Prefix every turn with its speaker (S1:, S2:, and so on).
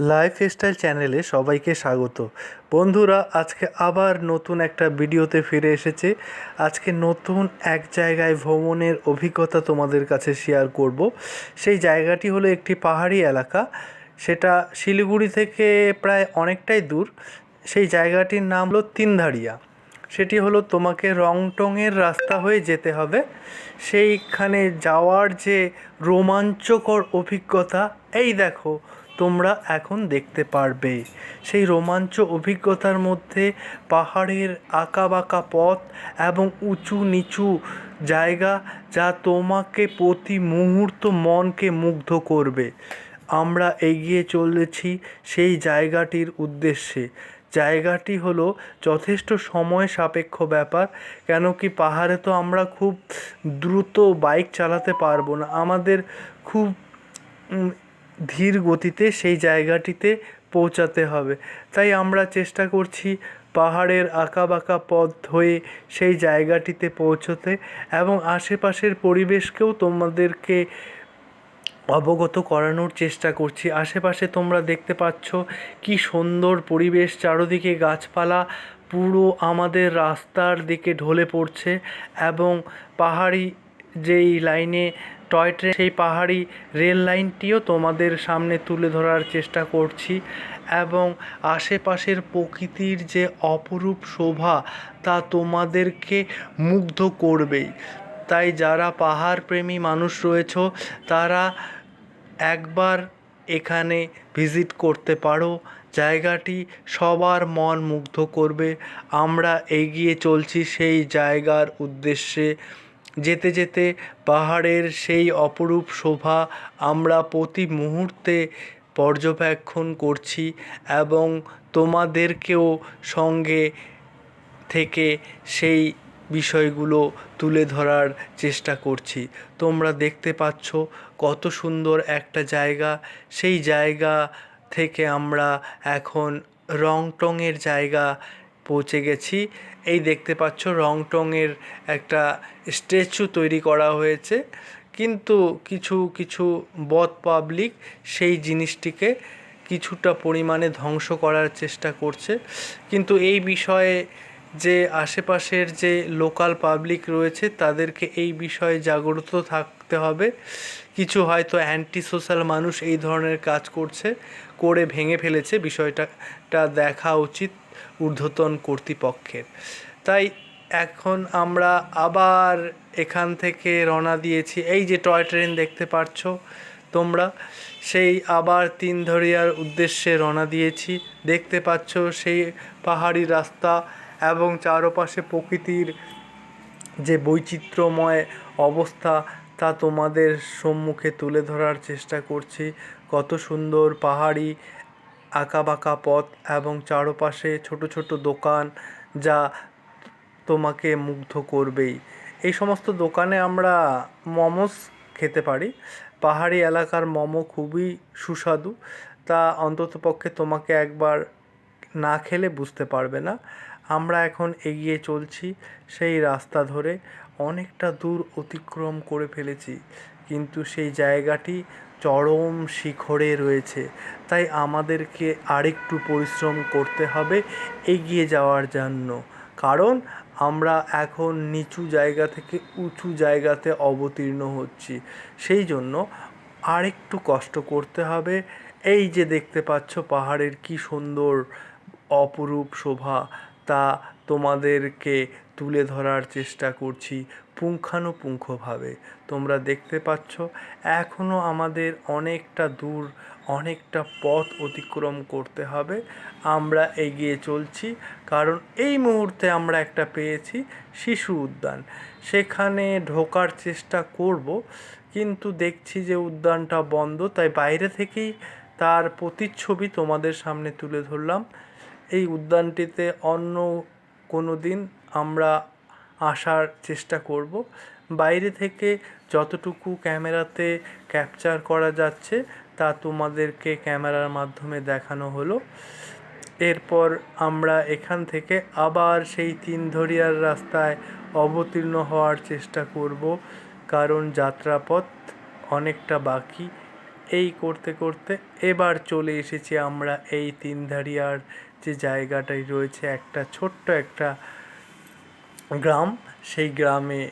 S1: Life style চ্যানেলে সবাইকে স্বাগত। বন্ধুরা, আজকে আবার নতুন একটা ভিডিওতে ফিরে এসেছে। আজকে নতুন এক জায়গায় ভ্রমণের অভিজ্ঞতা তোমাদের কাছে শেয়ার করব। সেই জায়গাটি হলো একটি পাহাড়ি এলাকা। সেটা শিলিগুড়ি থেকে প্রায় অনেকটাই দূর। সেই জায়গাটির নাম হলো তিনধারিয়া। সেটি হলো তোমাকে রংটংয়ের রাস্তা হয়ে যেতে হবে। সেইখানে যাওয়ার যে রোমাঞ্চকর অভিজ্ঞতা, এই দেখো তোমরা এখন দেখতে পারবে। সেই রোমাঞ্চ অভিজ্ঞতার মধ্যে পাহাড়ের আঁকাবাঁকা পথ এবং উঁচু নিচু জায়গা যা তোমাকে প্রতি মুহূর্ত মনকে মুগ্ধ করবে। আমরা এগিয়ে চলেছি সেই জায়গাটির উদ্দেশ্যে। জায়গাটি হলো যথেষ্ট সময় সাপেক্ষ ব্যাপার, কেন কি পাহাড়ে তো আমরা খুব দ্রুত বাইক চালাতে পারব না। আমাদের খুব ধীর গতিতে সেই জায়গাটিতে পৌঁছাতে হবে। তাই আমরা চেষ্টা করছি পাহাড়ের আঁকা বাঁকা পথ হয়ে সেই জায়গাটিতে পৌঁছোতে এবং আশেপাশের পরিবেশকেও তোমাদেরকে অবগত করানোর চেষ্টা করছি। আশেপাশে তোমরা দেখতে পাচ্ছ কি সুন্দর পরিবেশ, চারদিকে গাছপালা, পুরো আমাদের রাস্তার দিকে ঢলে পড়ছে এবং পাহাড়ি যেই লাইনে টয় ট্রেন, সেই পাহাড়ি রেল লাইনটিও তোমাদের সামনে তুলে ধরার চেষ্টা করছি এবং আশেপাশের প্রকৃতির যে অপরূপ শোভা তা তোমাদেরকে মুগ্ধ করবেই। তাই যারা পাহাড় প্রেমী মানুষ রয়েছ, তারা একবার এখানে ভিজিট করতে পারো। জায়গাটি সবার মন মুগ্ধ করবে। আমরা এগিয়ে চলছি সেই জায়গার উদ্দেশ্যে। যেতে যেতে পাহাড়ের সেই অপরূপ শোভা আমরা প্রতি মুহূর্তে পর্যবেক্ষণ করছি এবং তোমাদেরকেও সঙ্গে থেকে সেই বিষয়গুলো তুলে ধরার চেষ্টা করছি। তোমরা দেখতে পাচ্ছ কত সুন্দর একটা জায়গা। সেই জায়গা থেকে আমরা এখন রংটংয়ের জায়গা পৌঁছে গেছি। এই দেখতে পাচ্ছ রং টংয়ের একটা স্ট্যাচু তৈরি করা হয়েছে। কিন্তু কিছু কিছু বদ পাবলিক সেই জিনিসটিকে কিছুটা পরিমাণে ধ্বংস করার চেষ্টা করছে। কিন্তু এই বিষয়ে যে আশেপাশের যে লোকাল পাবলিক রয়েছে, তাদেরকে এই বিষয়ে জাগ্রত থাকতে হবে। কিছু হয়তো অ্যান্টি সোশ্যাল মানুষ এই ধরনের কাজ করছে, করে ভেঙে ফেলেছে বিষয়টা দেখা উচিত ঊর্ধ্বতন কর্তৃপক্ষের। তাই এখন আমরা আবার এখান থেকে রওনা দিয়েছি। এই যে টয় ট্রেন দেখতে পাচ্ছ তোমরা, সেই আবার তিন ধরিয়ার উদ্দেশ্যে রওনা দিয়েছি। দেখতে পাচ্ছ সেই পাহাড়ি রাস্তা এবং চারপাশে প্রকৃতির যে বৈচিত্র্যময় অবস্থা তা তোমাদের সম্মুখে তুলে ধরার চেষ্টা করছি। কত সুন্দর পাহাড়ি আঁকাবাঁকা পথ এবং চারপাশে ছোট ছোট দোকান যা তোমাকে মুগ্ধ করবেই। এই সমস্ত দোকানে আমরা মোমোস খেতে পারি। পাহাড়ি এলাকার মোমো খুবই সুস্বাদু। তা অন্ততপক্ষে তোমাকে একবার না খেলে বুঝতে পারবে না। আমরা এখন এগিয়ে চলছি সেই রাস্তা ধরে। অনেকটা দূর অতিক্রম করে ফেলেছি, কিন্তু সেই জায়গাটি চরম শিখরে রয়েছে। তাই আমাদেরকে আরেকটু পরিশ্রম করতে হবে এগিয়ে যাওয়ার জন্য। কারণ আমরা এখন নিচু জায়গা থেকে উঁচু জায়গাতে অবতীর্ণ হচ্ছি। সেই জন্য আরেকটু কষ্ট করতে হবে। এই যে দেখতে পাচ্ছ পাহাড়ের কি সুন্দর অপরূপ শোভা তা তোমাদেরকে তুলে ধরার চেষ্টা করছি পুঙ্খানুপুঙ্খভাবে। তোমরা দেখতে পাচ্ছ এখনও আমাদের অনেকটা দূর, অনেকটা পথ অতিক্রম করতে হবে। আমরা এগিয়ে চলছি, কারণ এই মুহূর্তে আমরা একটা পেয়েছি শিশু উদ্যান। সেখানে ঢোকার চেষ্টা করব, কিন্তু দেখছি যে উদ্যানটা বন্ধ, তাই বাইরে থেকেই তার প্রতিচ্ছবি তোমাদের সামনে তুলে ধরলাম। এই উদ্যানটিতে অন্য কোনো দিন আমরা আসার চেষ্টা করব। বাইরে থেকে যতটুকু ক্যামেরাতে ক্যাপচার করা যাচ্ছে, তা তোমাদেরকে ক্যামেরার মাধ্যমে দেখানো হলো। এরপর আমরা এখান থেকে আবার সেই তিনধরিয়ার রাস্তায় অবতীর্ণ হওয়ার চেষ্টা করব, কারণ যাত্রাপথ অনেকটা বাকি। এই করতে করতে এবার চলে এসেছি আমরা এই তিনধারিয়ার যে জায়গাটায় রয়েছে একটা ছোট্ট একটা গ্রাম সেই গ্রামে